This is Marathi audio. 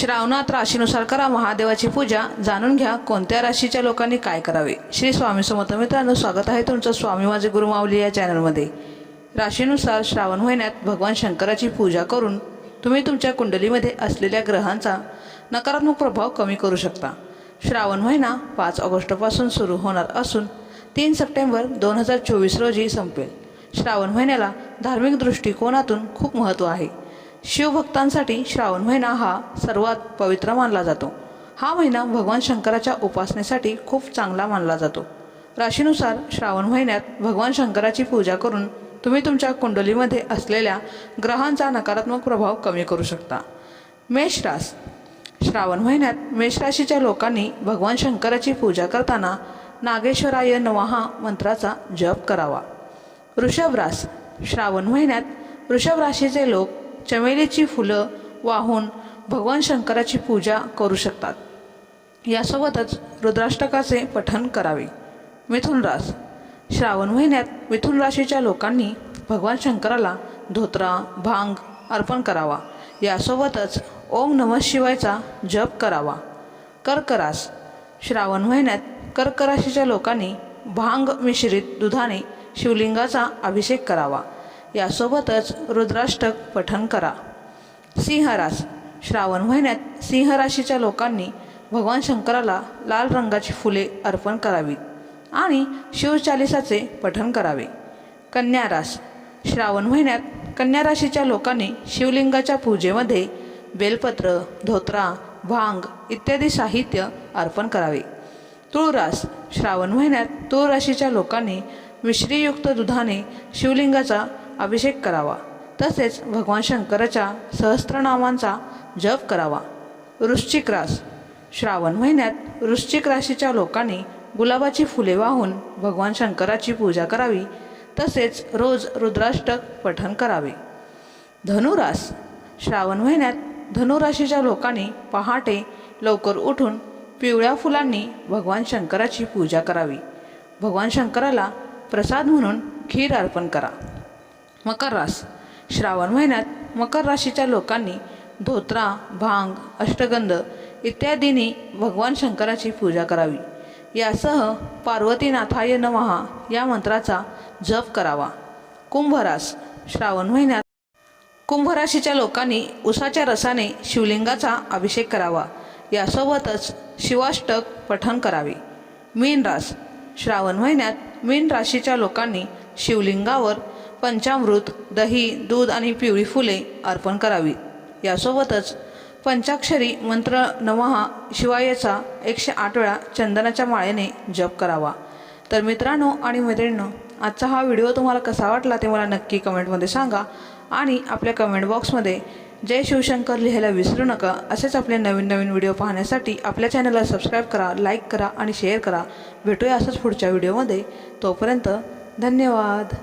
श्रावणात राशीनुसार करा महादेवाची पूजा. जाणून घ्या कोणत्या राशीच्या लोकांनी काय करावे. श्री स्वामी समर्थ मित्रांनो स्वागत आहे तुमचं स्वामी माझे गुरु माऊली या चॅनलमध्ये. राशीनुसार श्रावण महिन्यात भगवान शंकराची पूजा करून तुम्ही तुमच्या कुंडलीमध्ये असलेल्या ग्रहांचा नकारात्मक प्रभाव कमी करू शकता. श्रावण महिना पाच ऑगस्टपासून सुरू होणार असून तीन सप्टेंबर दोन हजार चोवीस रोजी संपेल. श्रावण महिन्याला धार्मिक दृष्टिकोनातून खूप महत्त्व आहे. शिवभक्तांसाठी श्रावण महिना हा सर्वात पवित्र मानला जातो. हा महिना भगवान शंकराच्या उपासनेसाठी खूप चांगला मानला जातो. राशीनुसार श्रावण महिन्यात भगवान शंकराची पूजा करून तुम्ही तुमच्या कुंडलीमध्ये असलेल्या ग्रहांचा नकारात्मक प्रभाव कमी करू शकता. मेष रास. श्रावण महिन्यात मेष राशीच्या लोकांनी भगवान शंकराची पूजा करताना नागेश्वराय नवहा मंत्राचा जप करावा. वृषभ रास. श्रावण महिन्यात वृषभ राशीचे लोक चमेलीची फुलं वाहून भगवान शंकराची पूजा करू शकतात. यासोबतच रुद्राष्टकाचे पठण करावे. मिथुन रास. श्रावण महिन्यात मिथुन राशीच्या लोकांनी भगवान शंकराला धोत्रा भांग अर्पण करावा. यासोबतच ओम नमः शिवायचा जप करावा. कर्करास श्रावण महिन्यात कर्क राशीच्या लोकांनी भांग मिश्रित दुधाने शिवलिंगाचा अभिषेक करावा. यासोबतच रुद्राष्टक पठण करा. सिंहरास श्रावण महिन्यात सिंहराशीच्या लोकांनी भगवान शंकराला लाल रंगाची फुले अर्पण करावीत आणि शिवचालिसाचे पठण करावे. कन्या रास श्रावण महिन्यात कन्या राशीच्या लोकांनी शिवलिंगाच्या पूजेमध्ये बेलपत्र धोत्रा भांग इत्यादी साहित्य अर्पण करावे. तुळरास श्रावण महिन्यात तुळ राशीच्या लोकांनी मिश्रीयुक्त दुधाने शिवलिंगाचा अभिषेक करावा. तसेच भगवान शंकराच्या सहस्त्रनामांचा जप करावा. वृश्चिक रास. श्रावण महिन्यात वृश्चिक राशीच्या लोकांनी गुलाबाची फुले वाहून भगवान शंकराची पूजा करावी. तसेच रोज रुद्राष्टक पठण करावे. धनुरास. श्रावण महिन्यात धनुराशीच्या लोकांनी पहाटे लवकर उठून पिवळ्या फुलांनी भगवान शंकराची पूजा करावी. भगवान शंकराला प्रसाद म्हणून खीर अर्पण करा. मकर रास. श्रावण महिन्यात मकर राशीच्या लोकांनी धोत्रा भांग अष्टगंध इत्यादींनी भगवान शंकराची पूजा करावी. यासह पार्वतीनाथाय नमहा या मंत्राचा जप करावा. कुंभरास. श्रावण महिन्यात कुंभराशीच्या लोकांनी उसाच्या रसाने शिवलिंगाचा अभिषेक करावा. यासोबतच शिवाष्टक पठण करावे. मीन रास श्रावण महिन्यात मीन राशीच्या लोकांनी शिवलिंगावर पंचामृत दही दूध आणि पिवळी फुले अर्पण करावी. यासोबतच पंचाक्षरी मंत्र नमहा शिवायचा एकशे आठ वेळा चंदनाच्या माळेने जप करावा. तर मित्रांनो आणि मैत्रिणींनो आजचा हा व्हिडिओ तुम्हाला कसा वाटला ते मला नक्की कमेंटमध्ये सांगा आणि आपल्या कमेंट बॉक्समध्ये जय शिवशंकर लिहायला विसरू नका असेच आपले नवीन नवीन व्हिडिओ पाहण्यासाठी आपल्या चॅनलला सबस्क्राईब करा लाईक करा आणि शेअर करा. भेटूया असंच पुढच्या व्हिडिओमध्ये. तोपर्यंत धन्यवाद.